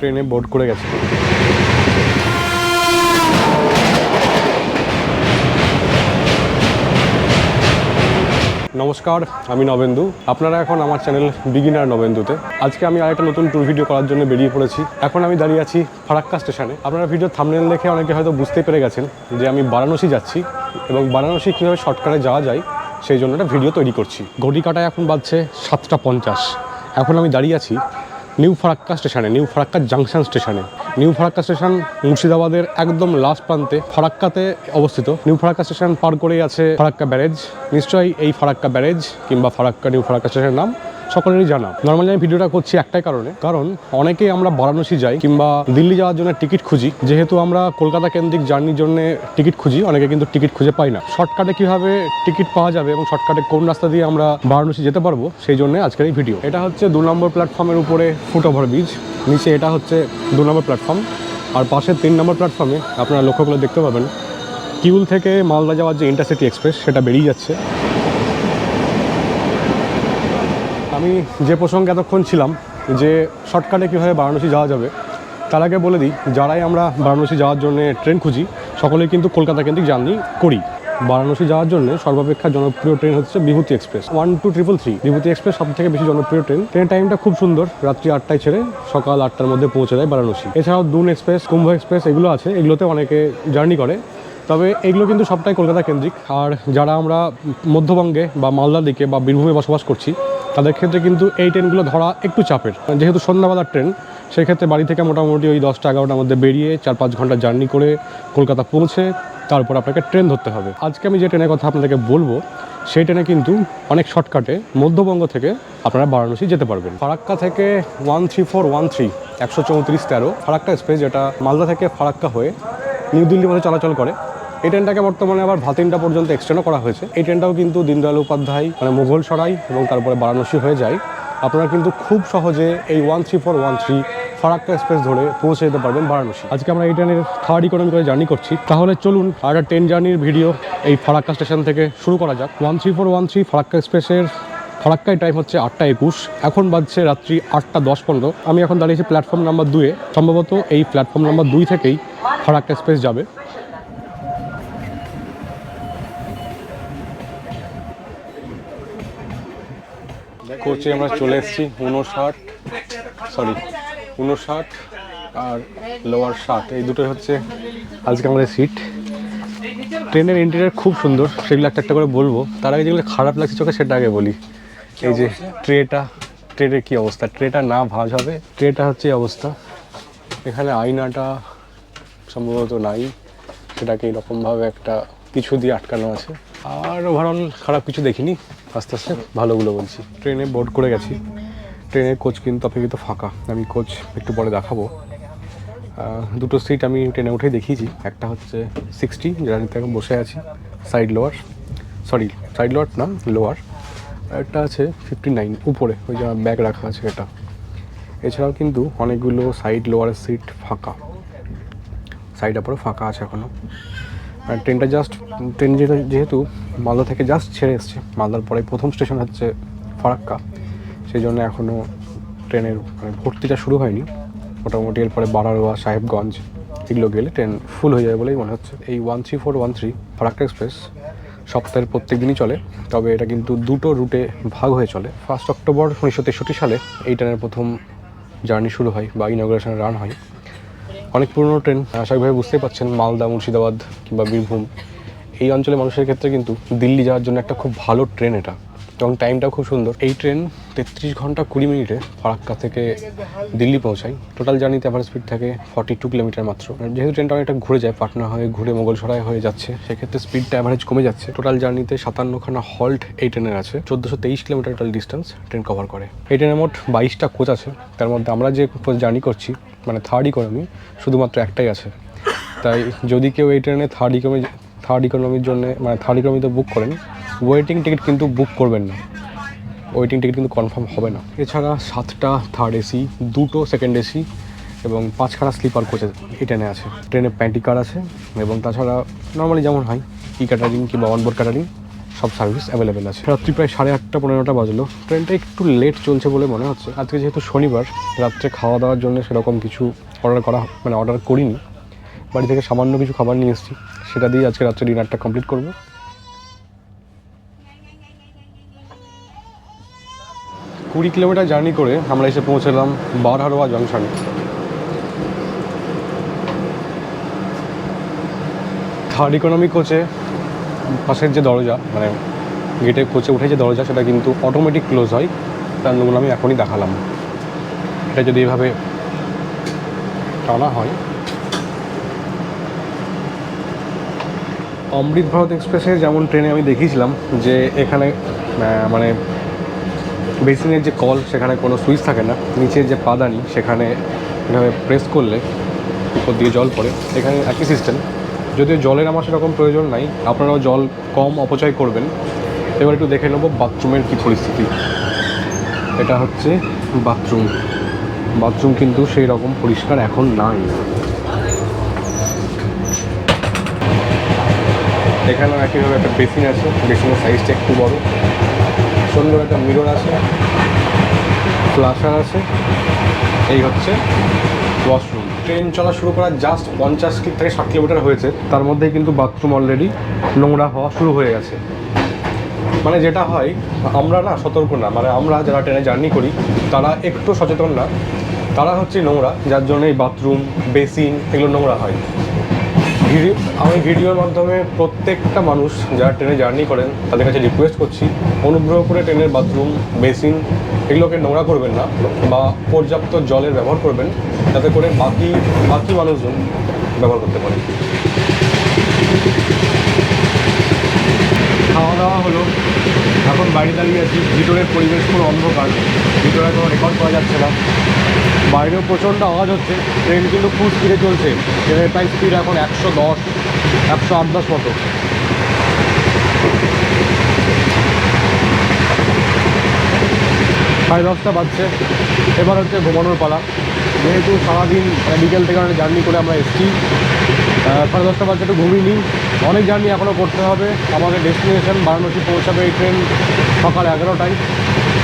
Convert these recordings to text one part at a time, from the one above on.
ট্রেনে বোর্ড করে গেছে। নমস্কার, আমি নবেন্দু। আপনারা এখন আমার চ্যানেল বিগিনার নবেন্দুতে। আজকে আমি আরেকটা নতুন ট্যুর ভিডিও করার জন্য বেরিয়ে পড়েছি। এখন আমি দাঁড়িয়ে আছি ফারাক্কা স্টেশনে। আপনারা ভিডিও থামনেল দেখে অনেকে হয়তো বুঝতে পেরে গেছেন যে আমি বারাণসী যাচ্ছি এবং বারাণসী কীভাবে শর্টকাটে যাওয়া যায় সেই জন্য একটা ভিডিও তৈরি করছি। ঘড়ি কাটায় এখন বাজছে সাতটা পঞ্চাশ। এখন আমি দাঁড়িয়ে আছি নিউ ফারাক্কা স্টেশনে, নিউ ফারাক্কা জাংশন স্টেশনে। নিউ ফারাক্কা স্টেশন মুর্শিদাবাদের একদম লাস্ট প্রান্তে ফারাক্কাতে অবস্থিত। নিউ ফারাক্কা স্টেশন পার করেই আছে ফারাক্কা ব্যারেজ। নিশ্চয়ই এই ফারাক্কা ব্যারেজ কিংবা ফারাক্কা নিউ ফারাক্কা স্টেশনের নাম। সকলেরই জানা। নর্মালি আমি ভিডিওটা করছি একটাই কারণে। কারণ অনেকেই আমরা বারাণসী যাই কিংবা দিল্লি যাওয়ার জন্য টিকিট খুঁজি। যেহেতু আমরা কলকাতা কেন্দ্রিক জার্নির জন্য টিকিট খুঁজি, অনেকে কিন্তু টিকিট খুঁজে পাই না। শর্টকাটে কীভাবে টিকিট পাওয়া যাবে এবং শর্টকাটে কোন রাস্তা দিয়ে আমরা বারাণসী যেতে পারব, সেই জন্য আজকের এই ভিডিও। এটা হচ্ছে দু নম্বর প্ল্যাটফর্মের উপরে ফুট ওভার ব্রিজ নিচে এটা হচ্ছে দু নম্বর প্ল্যাটফর্ম আর পাশের তিন নম্বর প্ল্যাটফর্মে আপনারা লক্ষ্য করে দেখতে পাবেন। কিউল থেকে মালদা যাওয়ার যে ইন্টারসিটি এক্সপ্রেস সেটা বেরিয়ে যাচ্ছে। আমি যে প্রসঙ্গে এতক্ষণ ছিলাম যে শর্টকাটে কীভাবে বারাণসী যাওয়া যাবে, তার আগে বলে দিই, যারাই আমরা বারাণসী যাওয়ার জন্য ট্রেন খুঁজি, সকলেই কিন্তু কলকাতা কেন্দ্রিক জার্নি করি। বারাণসী যাওয়ার জন্য সর্বাপেক্ষা জনপ্রিয় ট্রেন হচ্ছে Bibhuti express one two triple three Bibhuti express সব থেকে বেশি জনপ্রিয় ট্রেন। ট্রেনের টাইমটা খুব সুন্দর, রাত্রি আটটায় ছেড়ে সকাল আটটার মধ্যে পৌঁছে যায় বারাণসী। এছাড়াও দুন এক্সপ্রেস, কুম্ভ এক্সপ্রেস এগুলো আছে, এগুলোতে অনেকে জার্নি করে। তবে এগুলো কিন্তু সবটাই কলকাতা কেন্দ্রিক। আর যারা আমরা মধ্যবঙ্গে বা মালদার দিকে বা বীরভূমে বসবাস করছি তাদের ক্ষেত্রে কিন্তু এই ট্রেনগুলো ধরা একটু চাপের। যেহেতু সন্ধ্যাবেলার ট্রেন, সেক্ষেত্রে বাড়ি থেকে মোটামুটি ওই দশটা এগারোটার মধ্যে বেরিয়ে চার পাঁচ ঘণ্টা জার্নি করে কলকাতা পৌঁছে তারপর আপনাকে ট্রেন ধরতে হবে। আজকে আমি যে ট্রেনের কথা আপনাদেরকে বলব, সেই ট্রেনে কিন্তু অনেক শর্টকাটে মধ্যবঙ্গ থেকে আপনারা বারাণসী যেতে পারবেন। ফারাক্কা থেকে one three four, one three, একশো চৌত্রিশ তেরো, ফারাক্কা এক্সপ্রেস যেটা মালদা থেকে ফারাক্কা হয়ে নিউ দিল্লির মধ্যে চলাচল করে। এই ট্রেনটাকে বর্তমানে আবার ভাতিনটা পর্যন্ত এক্সটেন্ডও করা হয়েছে। এই ট্রেনটাও কিন্তু দীনদয়াল উপাধ্যায় মানে মুঘল সরাই এবং তারপরে বারাণসী হয়ে যায়। আপনারা কিন্তু খুব সহজে এই one three four one three Farakka express ধরে পৌঁছে যেতে পারবেন বারাণসী। আজকে আমরা এই ট্রেনের থার্ড ইকোনমি করে জার্নি করছি। তাহলে চলুন আর একটা ট্রেন জার্নির ভিডিও এই ফারাক্কা স্টেশন থেকে শুরু করা যাক। One three four one three Farakka এক্সপ্রেসের ফারাক্কায় টাইম হচ্ছে আটটা একুশ। এখন বাজছে রাত্রি আটটা দশ পনেরো। আমি এখন দাঁড়িয়েছি প্ল্যাটফর্ম নাম্বার দুয়ে। সম্ভবত এই প্ল্যাটফর্ম নাম্বার দুই থেকেই ফারাক্কা এক্সপ্রেস যাবে। কোচে আমরা চলে এসেছি উনষাট সরি উনষাট আর লোয়ার ষাট। এই দুটোই হচ্ছে আজকে আমাদের সিট ট্রেনের ইন্টেরিয়ার খুব সুন্দর, সেগুলো একটা একটা করে বলব। তার আগে যেগুলো খারাপ লাগছে চোখে, সেটা আগে বলি। এই যে ট্রেটা ট্রেনের কী অবস্থা? ট্রেটা না ভাঁজ হবে, ট্রেটা হচ্ছে এই অবস্থা। এখানে আয়নাটা সম্ভবত নাই, সেটাকে এরকমভাবে একটা কিছু দিয়ে আটকানো আছে। আর ওভারঅল খারাপ কিছু দেখিনি। আস্তে আস্তে ভালোগুলো বলছি। ট্রেনে বোর্ড করে গেছি। ট্রেনের কোচ কিন্তু অপেক্ষিত ফাঁকা। আমি কোচ একটু পরে দেখাবো। দুটো সিট আমি ট্রেনে উঠে দেখিয়েছি। একটা হচ্ছে সিক্সটি যেটাতে এখন বসে আছি। Side lower sorry side lower না লোয়ার একটা আছে ফিফটি নাইন উপরে। ওই যে ব্যাগ রাখা আছে এটা। এছাড়াও কিন্তু অনেকগুলো সাইড লোয়ারের সিট ফাঁকা। সাইড আপরও ফাঁকা আছে এখনও আর ট্রেনটা জাস্ট ট্রেন যেহেতু মালদা থেকে জাস্ট ছেড়ে এসছে, মালদার পরে প্রথম স্টেশন হচ্ছে ফারাক্কা। সেই জন্য এখনও ট্রেনের মানে ভর্তিটা শুরু হয়নি। মোটামুটি এরপরে বারারোয়া, সাহেবগঞ্জ এগুলো গেলে ট্রেন ফুল হয়ে যাবে বলেই মনে হচ্ছে। এই one three four one three Farakka express সপ্তাহের প্রত্যেক দিনই চলে, তবে এটা কিন্তু দুটো রুটে ভাগ হয়ে চলে। ফার্স্ট অক্টোবর উনিশশো তেষট্টি সালে এই ট্রেনের প্রথম জার্নি শুরু হয় বা ইনগ্রেশন রান হয়। অনেক পুরনো ট্রেন। স্বাভাবিকভাবে বুঝতেই পাচ্ছেন মালদা, মুর্শিদাবাদ কিংবা বীরভূম। এই অঞ্চলের মানুষের ক্ষেত্রে কিন্তু দিল্লি যাওয়ার জন্য একটা খুব ভালো ট্রেন এটা। এবং টাইমটাও খুব সুন্দর। এই ট্রেন তেত্রিশ ঘণ্টা কুড়ি মিনিটে ফারাক্কা থেকে দিল্লি পৌঁছায়। টোটাল জার্নিতে অ্যাভারেজ স্পিড থাকে ফর্টি টু কিলোমিটার মাত্র যেহেতু ট্রেনটা অনেকটা ঘুরে যায়, পাটনা হয়ে, ঘুরে মোগলসরাই হয়ে যাচ্ছে, সেক্ষেত্রে স্পিডটা অ্যাভারেজ কমে যাচ্ছে। টোটাল জার্নিতে সাতান্নখানা হল্ট এই ট্রেনের আছে। চোদ্দোশো তেইশ kilometre total distance train cover করে। এই ট্রেনের মোট বাইশটা কোচ আছে। তার মধ্যে আমরা যে কোচ জার্নি করছি মানে থার্ড ইকোনমি শুধুমাত্র একটাই আছে। তাই যদি কেউ এই ট্রেনে থার্ড ইকোনমি থার্ড ইকোনমির জন্য মানে থার্ড ইকোনমিতে বুক করেন ওয়েটিং টিকিট কিন্তু বুক করবেন না। ওয়েটিং টিকিট কিন্তু কনফার্ম হবে না। এছাড়া সাতটা থার্ড এসি দুটো সেকেন্ড এসি এবং পাঁচখানা স্লিপার কোচে এই ট্রেনে আছে। ট্রেনে প্যান্টি কার আছে এবং তাছাড়া নর্মালি যেমন হয় ই ক্যাটারিং কিংবা অনবোর্ড ক্যাটারিং সব সার্ভিস অ্যাভেলেবেল আছে। রাত্রি প্রায় সাড়ে আটটা, পনেরোটা বাজলো। ট্রেনটা একটু লেট চলছে বলে মনে হচ্ছে। আজকে যেহেতু শনিবার, রাত্রে খাওয়া দাওয়ার জন্য সেরকম কিছু অর্ডার করা মানে অর্ডার করিনি। বাড়ি থেকে সামান্য কিছু খাবার নিয়ে এসেছি। সেটা দিয়ে আজকে রাত্রে ডিনারটা কমপ্লিট করব। কুড়ি কিলোমিটার জার্নি করে আমরা এসে পৌঁছলাম বারহারোয়া জংশনে। থার্ড ইকোনমি কোচে পাশের যে দরজা মানে গেটে কোচে উঠে যে দরজা, সেটা কিন্তু অটোমেটিক ক্লোজ হয়। তার নমুনা আমি এখনই দেখালাম। এটা যদি এভাবে টানা হয়। অমৃত ভারত এক্সপ্রেসে যেমন ট্রেনে আমি দেখিয়েছিলাম যে এখানে মানে বেসিনের যে কল, সেখানে কোনো সুইচ থাকে না। নিচের যে পাদানি, সেখানে এভাবে প্রেস করলে উপর দিয়ে জল পড়ে। এখানে একই সিস্টেম যদিও জলের আমার সেরকম প্রয়োজন নাই, আপনারাও জল কম অপচয় করবেন। এবার একটু দেখে নেব বাথরুমের কী পরিস্থিতি। এটা হচ্ছে বাথরুম। বাথরুম কিন্তু সেই রকম পরিষ্কার এখন নাই। এখানেও একইভাবে একটা বেসিন আছে, বেসিনের সাইজটা একটু বড়। সুন্দর একটা মিরর আছে, ফ্লাশার আছে। এই হচ্ছে ওয়াশরুম। ট্রেন চলা শুরু করার জাস্ট পঞ্চাশ থেকে ষাট কিলোমিটার হয়েছে। তার মধ্যে কিন্তু বাথরুম অলরেডি নোংরা হওয়া শুরু হয়ে গেছে। মানে যেটা হয়, আমরা না সতর্ক না মানে আমরা যারা ট্রেনে জার্নি করি, তারা একটু সচেতন না। তারা হচ্ছে নোংরা, যার জন্য এই বাথরুম বেসিন এগুলো নোংরা হয়। আমি ভিডিওর মাধ্যমে প্রত্যেকটা মানুষ যারা ট্রেনে জার্নি করেন, তাদের কাছে রিকোয়েস্ট করছি, অনুগ্রহ করে ট্রেনের বাথরুম বেসিন এগুলোকে নোংরা করবেন না বা পর্যাপ্ত জলের ব্যবহার করবেন যাতে করে বাকি বাকি মানুষজন ব্যবহার করতে পারে। খাওয়া দাওয়া হলো। এখন বাড়ি দাঁড়িয়ে আছি। ভিতরের পরিবেশ পুরো অন্ধকার। ভিতরে কোনো রেকর্ড করা যাচ্ছে না। বাইরেও প্রচণ্ড আওয়াজ হচ্ছে ট্রেন কিন্তু খুব স্পিডে চলছে। ট্রেনের প্রায় স্পিড এখন একশো দশ, একশো আট দশ মতো। সাড়ে দশটা বাজছে। এবার হচ্ছে ঘুমানোর পালা। যেহেতু সারাদিন বিকেল থেকে অনেক জার্নি করে আমরা এসেছি সাড়ে দশটা বাজছে একটু ঘুমিয়ে নিই অনেক জার্নি এখনও করতে হবে। আমাদের ডেস্টিনেশন বারাণসী পৌঁছাবে এই ট্রেন সকাল এগারোটায়।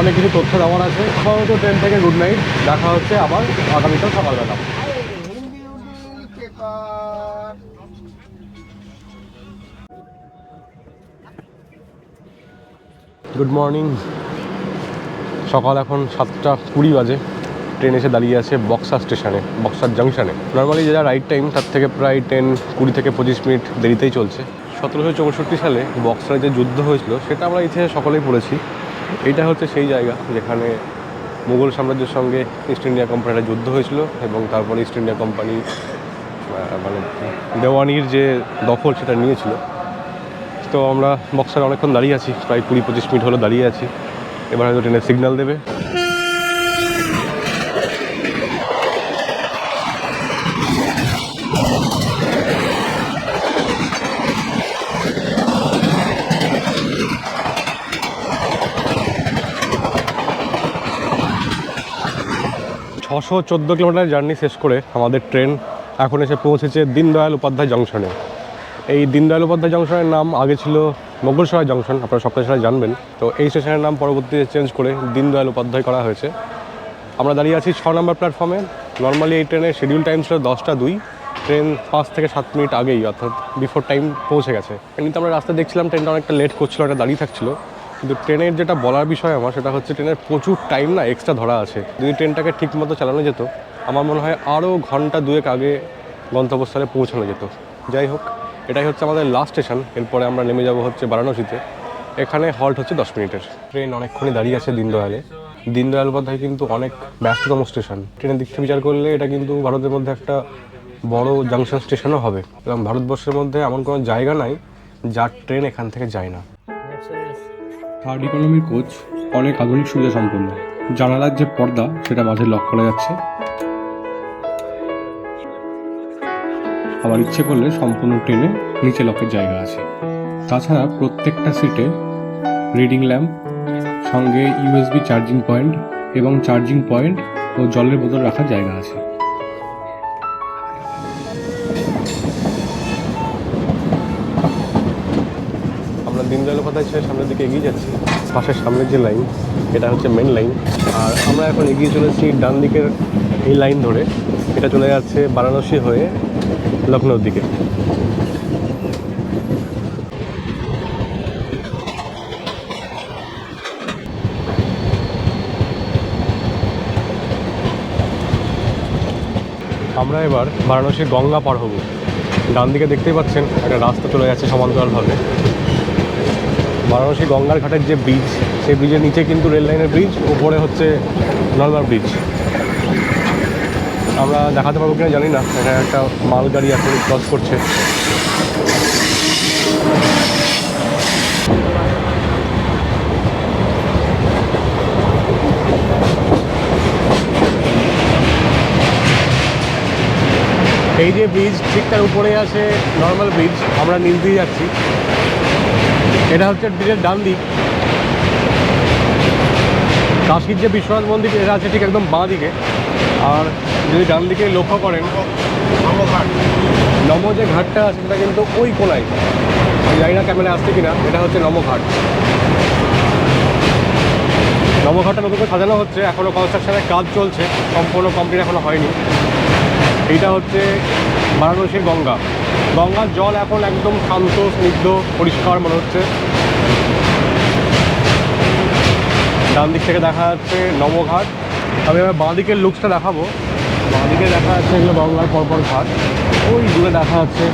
অনেক কিছু তথ্য দেওয়ার আছে। আপাতত ট্রেন থেকে গুড নাইট দেখা হচ্ছে আবার আগামীকাল সকালবেলা। গুড মর্নিং সকাল এখন সাতটা কুড়ি বাজে। ট্রেন এসে দাঁড়িয়ে আছে বক্সা স্টেশনে, বক্সার জাংশনে নর্মালি যেটা রাইট টাইম তার থেকে প্রায় ট্রেন কুড়ি থেকে পঁচিশ মিনিট দেরিতেই চলছে। সতেরোশো চৌষট্টি সালে বক্সারে যে যুদ্ধ হয়েছিল, সেটা আমরা ইতিহাসে সকলেই পড়েছি। এইটা হচ্ছে সেই জায়গা যেখানে মুঘল সাম্রাজ্যের সঙ্গে ইস্ট ইন্ডিয়া কোম্পানিটা যুদ্ধ হয়েছিল এবং তারপরে ইস্ট ইন্ডিয়া কোম্পানি মানে দেওয়ানির যে দখল সেটা নিয়েছিল। তো আমরা বক্সারে অনেকক্ষণ দাঁড়িয়ে আছি, প্রায় কুড়ি পঁচিশ মিনিট হলো দাঁড়িয়ে আছি। এবার হয়তো ট্রেনের সিগন্যাল দেবে। ছশো চোদ্দ কিলোমিটার জার্নি শেষ করে আমাদের ট্রেন এখন এসে পৌঁছেছে দীনদয়াল উপাধ্যায় জংশনে। এই দীনদয়াল উপাধ্যায় জংশনের নাম আগে ছিল মোগলসরাই জংশন, আপনারা সবাই জানবেন। তো এই স্টেশনের নাম পরবর্তীতে চেঞ্জ করে দীনদয়াল উপাধ্যায় করা হয়েছে। আমরা দাঁড়িয়ে আছি ছ নম্বর প্ল্যাটফর্মে। নর্মালি এই ট্রেনের শিডিউল টাইম ছিল দশটা দুই। ট্রেন পাঁচ থেকে সাত মিনিট আগেই, অর্থাৎ বিফোর টাইম পৌঁছে গেছে। এমনিতে আমরা রাস্তায় দেখছিলাম ট্রেনটা অনেকটা লেট করছিল একটা দাঁড়িয়ে থাকছিল। কিন্তু ট্রেনের যেটা বলার বিষয় আমার, সেটা হচ্ছে ট্রেনের প্রচুর টাইম না এক্সট্রা ধরা আছে। যদি ট্রেনটাকে ঠিকমতো চালানো যেত, আমার মনে হয় আরও ঘণ্টা দুয়েক আগে গন্তব্যস্থলে পৌঁছানো যেত। যাই হোক, এটাই হচ্ছে আমাদের লাস্ট স্টেশন এরপরে আমরা নেমে যাব হচ্ছে বারাণসীতে। এখানে হল্ট হচ্ছে দশ মিনিটের। ট্রেন অনেকক্ষণই দাঁড়িয়ে আছে দিনদয়ালে। দীনদয়াল উপাধ্যায় কিন্তু অনেক ব্যস্ততম স্টেশন ট্রেনের দিক থেকে বিচার করলে এটা কিন্তু ভারতের মধ্যে একটা বড় জাংশন স্টেশনও হবে। এবং ভারতবর্ষের মধ্যে এমন কোনো জায়গা নাই, যার ট্রেন এখান থেকে যায় না। থার্ড ইকোনমির কোচ অনেক আধুনিক সুবিধা সম্পন্ন। জানালার যে পর্দা, সেটা মাঝে লক করা যাচ্ছে। আবার ইচ্ছে করলে সম্পূর্ণ ট্রেনে নিচে লকের জায়গা আছে। তাছাড়া প্রত্যেকটা সিটে রিডিং ল্যাম্প সঙ্গে ইউএসবি চার্জিং পয়েন্ট এবং চার্জিং পয়েন্ট ও জলের বোতল রাখার জায়গা আছে। দীনদয়াল সামনের দিকে এগিয়ে যাচ্ছি। পাশের সামনের যে লাইন এটা হচ্ছে মেন লাইন আর আমরা এখন এগিয়ে চলেছি ডান দিকের এই লাইন ধরে। এটা চলে যাচ্ছে বারাণসী হয়ে লখনৌর দিকে। আমরা এবার বারাণসীর গঙ্গা পার হব। ডান দিকে দেখতেই পাচ্ছেন, একটা রাস্তা চলে যাচ্ছে সমান্তরালভাবে। বারাণসী গঙ্গার ঘাটের যে ব্রিজ সেই ব্রিজের নিচে কিন্তু রেল লাইনের ব্রিজ উপরে হচ্ছে নর্মাল ব্রিজ আমরা দেখাতে পারব কিনা জানি না, এখানে একটা মালগাড়ি এখন ক্রস করছে। এই যে ব্রিজ ঠিক তার উপরে আছে নর্মাল ব্রিজ আমরা নিচ দিয়ে যাচ্ছি। এটা হচ্ছে ব্রিজের ডান দিক কাশির যে বিশ্বনাথ মন্দির, এটা আছে ঠিক একদম বাঁ দিকে আর যদি ডান দিকে লক্ষ্য করেন নম যে ঘাটটা আছে সেটা কিন্তু ওই কোনায়। জানি না ক্যামেরা আসছে কিনা, এটা হচ্ছে নমঘাট। নমঘাটটা নতুন করে সাজানো হচ্ছে এখনও কনস্ট্রাকশনের কাজ চলছে, সম্পূর্ণ কমপ্লিট এখনও হয়নি। এইটা হচ্ছে বারাণসীর গঙ্গা। গঙ্গার জল এখন একদম শান্ত, স্নিগ্ধ, পরিষ্কার মনে হচ্ছে। ডান দিক থেকে দেখা যাচ্ছে নবঘাট। আমি এবার বাঁ দিকের লুকসটা দেখাবো। বাঁ দিকে দেখা যাচ্ছে এগুলো গঙ্গার পরপর ঘাট। ওই দূরে দেখা যাচ্ছে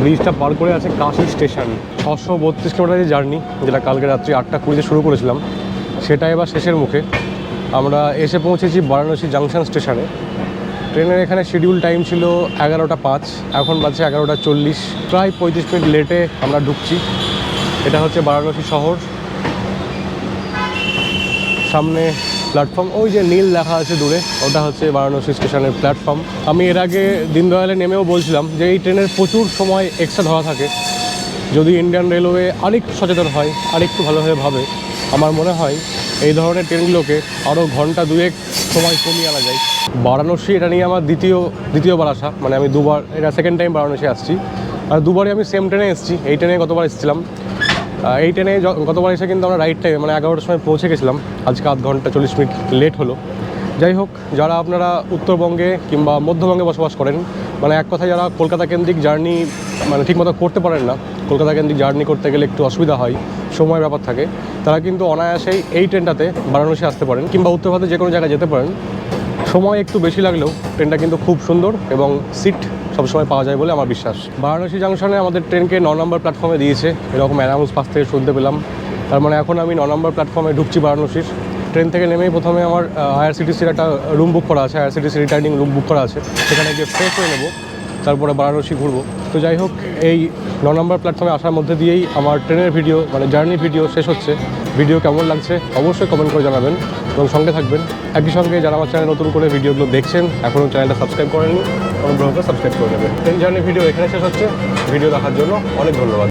ব্রিজটা পার করে আছে কাশি স্টেশন। ছশো বত্রিশ কিলোমিটারের জার্নি, যেটা কালকে রাত্রি আটটা কুড়িতে শুরু করেছিলাম। সেটা এবার শেষের মুখে। আমরা এসে পৌঁছেছি বারাণসী জাংশন স্টেশনে। ট্রেনের এখানে শিডিউল টাইম ছিল এগারোটা পাঁচ, এখন বাজছে এগারোটা চল্লিশ। প্রায় পঁয়ত্রিশ মিনিট লেটে আমরা ঢুকছি। এটা হচ্ছে বারাণসী শহর। সামনে প্ল্যাটফর্ম ওই যে নীল দেখা আছে দূরে, ওটা হচ্ছে বারাণসী স্টেশনের প্ল্যাটফর্ম আমি এর আগে দিনদয়ালে নেমেও বলছিলাম যে এই ট্রেনের প্রচুর সময় এক্সট্রা ধরা থাকে। যদি ইন্ডিয়ান রেলওয়ে আরেকটু সচেতন হয়, আরেকটু ভালোভাবে ভাবে, আমার মনে হয় এই ধরনের ট্রেনগুলোকে আরও ঘণ্টা দুয়েক সময় কমিয়ে আনা যায়। বারাণসী, এটা নিয়ে আমার দ্বিতীয়, দ্বিতীয়বার আসা। মানে আমি দুবার, এটা সেকেন্ড টাইম বারাণসী আসছি। আর দুবারই আমি সেম ট্রেনে এসেছি। এই ট্রেনে গতবার এসেছিলাম। এই ট্রেনে গতবার এসে কিন্তু আমরা রাইট টাইমে মানে এগারোটার সময় পৌঁছে গেছিলাম। আজকে আধ ঘণ্টা চল্লিশ মিনিট লেট হলো। যাই হোক, যারা আপনারা উত্তরবঙ্গে কিংবা মধ্যবঙ্গে বসবাস করেন মানে এক কথায় যারা কলকাতা কেন্দ্রিক জার্নি মানে ঠিকমতো করতে পারেন না, কলকাতা কেন্দ্রিক জার্নি করতে গেলে একটু অসুবিধা হয় সময় ব্যাপার থাকে, তারা কিন্তু অনায়াসেই এই ট্রেনটাতে বারাণসী আসতে পারেন কিংবা উত্তর ভারতে যে কোনো জায়গায় যেতে পারেন। সময় একটু বেশি লাগলেও ট্রেনটা কিন্তু খুব সুন্দর এবং সিট সবসময় পাওয়া যায় বলে আমার বিশ্বাস। বারাণসী জাংশনে আমাদের ট্রেনকে ন নম্বর প্ল্যাটফর্মে দিয়েছে, এরকম অ্যানাউন্স পাশ থেকে শুনতে পেলাম। তার মানে এখন আমি ন নম্বর প্ল্যাটফর্মে ঢুকছি বারাণসীর। ট্রেন থেকে নেমেই প্রথমে আমার আইআরসিটিসির একটা রুম বুক করা আছে আইআরসিটিসি রিটার্নিং রুম বুক করা আছে। সেখানে গিয়ে ফ্রেশ হয়ে নেব, তারপরে বারাণসী ঘুরবো। তো যাই হোক, এই ন নম্বর প্ল্যাটফর্মে আসার মধ্যে দিয়েই আমার ট্রেনের ভিডিও মানে জার্নি ভিডিও শেষ হচ্ছে। ভিডিও কেমন লাগছে অবশ্যই কমেন্ট করে জানাবেন এবং সঙ্গে থাকবেন। একই সঙ্গে যারা আমার চ্যানেল নতুন করে ভিডিওগুলো দেখছেন এখনও চ্যানেলটা সাবস্ক্রাইব করেননি, অনুগ্রহ করে সাবস্ক্রাইব করে নেবেন। ট্রেন জার্নি ভিডিও এখানে শেষ হচ্ছে। ভিডিও দেখার জন্য অনেক ধন্যবাদ।